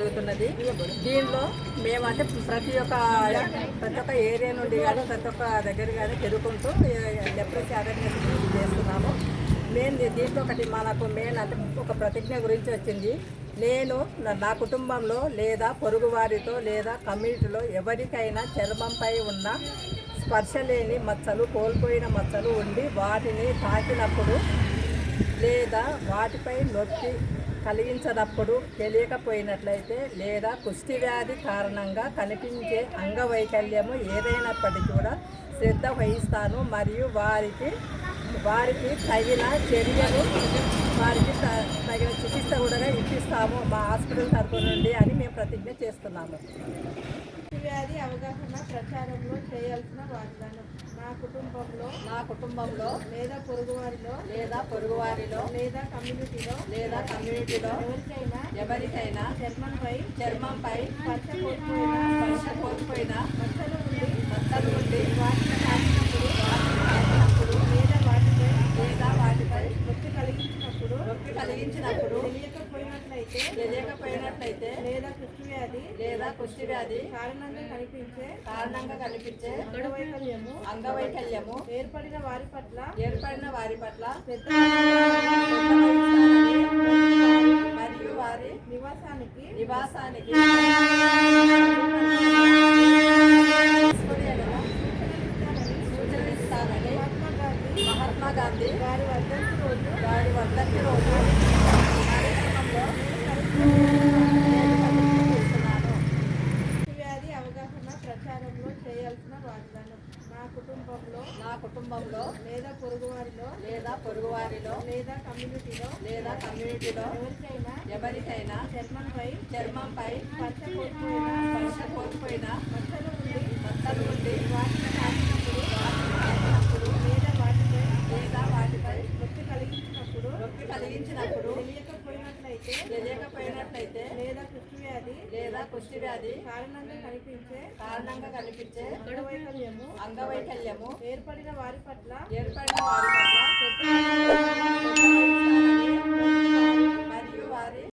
జరుగుతున్నది. దీనిలో మేమంటే ప్రతి ఒక్క ప్రతి ఒక్క ఏరియా నుండి కానీ ప్రతి ఒక్క దగ్గర కానీ తిరుగుకుంటూ లెప్రసీ అవేర్నెస్ చేస్తున్నాము. మెయిన్ దీంట్లో ఒకటి మనకు మెయిన్ అంటే ఒక ప్రతిజ్ఞ గురించి వచ్చింది. నేను నా- నా కుటుంబంలో లేదా పొరుగు వారితో లేదా కమ్యూనిటీలో ఎవరికైనా చర్మంపై ఉన్న స్పర్శ లేని మచ్చలు కోల్పోయిన మచ్చలు ఉండి వాటిని తాకినప్పుడు లేదా వాటిపై నొప్పి కలిగించనప్పుడు తెలియకపోయినట్లయితే లేదా కుష్టి వ్యాధి కారణంగా కనిపించే అంగవైకల్యము ఏదైనప్పటికీ కూడా శ్రద్ధ వహిస్తాను మరియు వారికి వారికి తగిన చర్యలు వారికి తగిన చికిత్స కూడా ఇప్పిస్తాము మా హాస్పిటల్ తరపు నుండి అని మేము ప్రతిజ్ఞ చేస్తున్నాము. వ్యాధి అవగాహన ప్రచారంలో చేయాల్సిన వాగ్దానం. నా కుటుంబంలో నా కుటుంబంలో లేదా పొరుగువారిలో లేదా పొరుగువారిలో లేదా కమ్యూనిటీలో లేదా కమ్యూనిటీలో ఎవరికైనా ఎవరికైనా చర్మంపై చర్మంపై స్పర్శ కోల్పోయిన స్పర్శ కోల్పోయిన మచ్చలు ఉండి మచ్చలు ఉండి వాటిని తాకినప్పుడు వాటిని తాకినప్పుడు లేదా వాటిపై లేదా వాటిపై నొప్పి కలిగించినప్పుడు నొప్పి కలిగించినప్పుడు తెలియకపోయినట్లయితే తెలియకపోయినట్లయితే లేదా కృష్ణ వ్యాధి లేదా కుష్టి వ్యాధి కారణంగా కనిపించే కారణంగా కనిపించే అంగవైకల్యము. అంగవైకల్యము. ఏర్పడిన వారి పట్ల ఏర్పడిన వారి పట్ల మరియు వారి నివాసానికి నివాసానికి సూచనలు ఇస్తానని మహాత్మా గాంధీ వారి వర్ధంతి రోజు వారి వర్ధంతి రోజు కార్యక్రమంలో నేను ప్రతిజ్ఞ చేస్తున్నాను. వ్యాధి అవగాహన ప్రచారంలో చేయాల్సిన వాగ్దానం నా కుటుంబంలో నా కుటుంబంలో లేదా పొరుగువారిలో లేదా పొరుగువారిలో లేదా కమ్యూనిటీలో లేదా కమ్యూనిటీలో ఎవరికైనా ఎవరికైనా చర్మంపై చర్మంపై స్పర్శ కోల్పోయిన స్పర్శ కోల్పోయిన మచ్చలు ఉండి మచ్చలు ఉండి వాటిని తాకినప్పుడు వాటిని తాకినప్పుడు లేదా వాటిపై లేదా వాటిపై నొప్పి కలిగించినప్పుడు నొప్పి కలిగించినప్పుడు తెలియకపోయినట్లయితే తెలియకపోయినట్లయితే లేదా కుష్టి వ్యాధి కారణంగా కనిపించే కారణంగా కనిపించే అంగవైకల్యము అంగవైకల్యము. ఏర్పడిన వారి పట్ల ఏర్పడిన వారి పట్ల